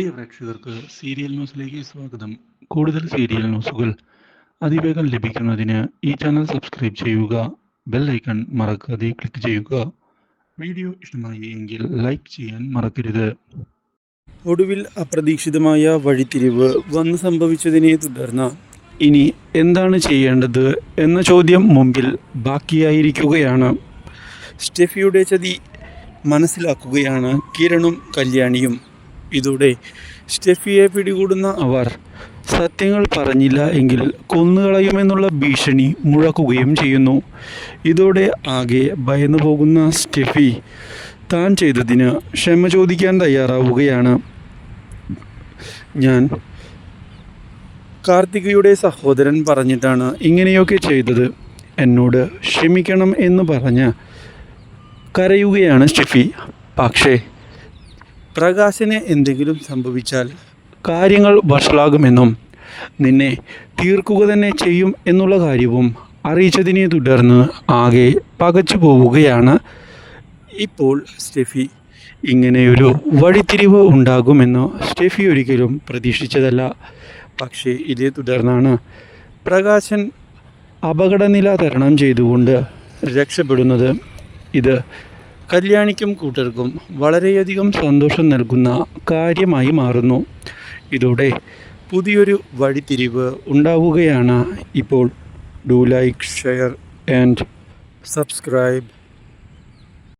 പ്രിയ പ്രേക്ഷകർക്ക് സീരിയൽ ന്യൂസിലേക്ക് സ്വാഗതം. കൂടുതൽ സീരിയൽ ന്യൂസുകൾ അതിവേഗം ലഭിക്കുന്നതിന് ഈ ചാനൽ സബ്സ്ക്രൈബ് ചെയ്യുക ബെൽ ഐക്കൺ മറക്കാതെ ക്ലിക്ക് ചെയ്യുക. വീഡിയോ ഇഷ്ടമായി എങ്കിൽ ലൈക്ക് ചെയ്യാൻ മറക്കരുത്. ഒടുവിൽ അപ്രതീക്ഷിതമായ വഴിത്തിരിവ് വന്നു സംഭവിച്ചതിനെ തുടർന്ന് ഇനി എന്താണ് ചെയ്യേണ്ടത് എന്ന ചോദ്യം മുമ്പിൽ ബാക്കിയായിരിക്കുകയാണ്. സ്റ്റെഫിയുടെ ചതി മനസ്സിലാക്കുകയാണ് കിരണും കല്യാണിയും. ഇതോടെ സ്റ്റെഫിയെ പിടികൂടുന്ന അവർ സത്യങ്ങൾ പറഞ്ഞില്ല എങ്കിൽ കൊന്നുകളയുമെന്നുള്ള ഭീഷണി മുഴക്കുകയും ചെയ്യുന്നു. ഇതോടെ ആകെ ഭയന്നു പോകുന്ന സ്റ്റെഫി താൻ ചെയ്തതിന് ക്ഷമ ചോദിക്കാൻ തയ്യാറാവുകയാണ്. ഞാൻ കാർത്തികയുടെ സഹോദരൻ പറഞ്ഞിട്ടാണ് ഇങ്ങനെയൊക്കെ ചെയ്തത്. എന്നോട് ക്ഷമിക്കണം എന്ന് പറഞ്ഞ് കരയുകയാണ് സ്റ്റെഫി. പക്ഷേ പ്രകാശന് എന്തെങ്കിലും സംഭവിച്ചാൽ കാര്യങ്ങൾ വഷളാകുമെന്നും നിന്നെ തീർക്കുക തന്നെ ചെയ്യും എന്നുള്ള കാര്യവും അറിയിച്ചതിനെ തുടർന്ന് ആകെ പകച്ചു പോവുകയാണ്. ഇപ്പോൾ സ്റ്റെഫി ഇങ്ങനെയൊരു വഴിത്തിരിവ് ഉണ്ടാകുമെന്ന് സ്റ്റെഫി ഒരിക്കലും പ്രതീക്ഷിച്ചതല്ല. പക്ഷേ ഇതേ തുടർന്നാണ് പ്രകാശൻ അപകടനില തരണം ചെയ്തുകൊണ്ട് രക്ഷപ്പെടുന്നത്. ഇത് കല്യാണിക്കും കൂട്ടർക്കും വളരെയധികം സന്തോഷം നൽകുന്ന കാര്യമായി മാറുന്നു. ഇതോടെ പുതിയൊരു വഴിത്തിരിവ് ഉണ്ടാവുകയാണ് ഇപ്പോൾ. Do like share and subscribe.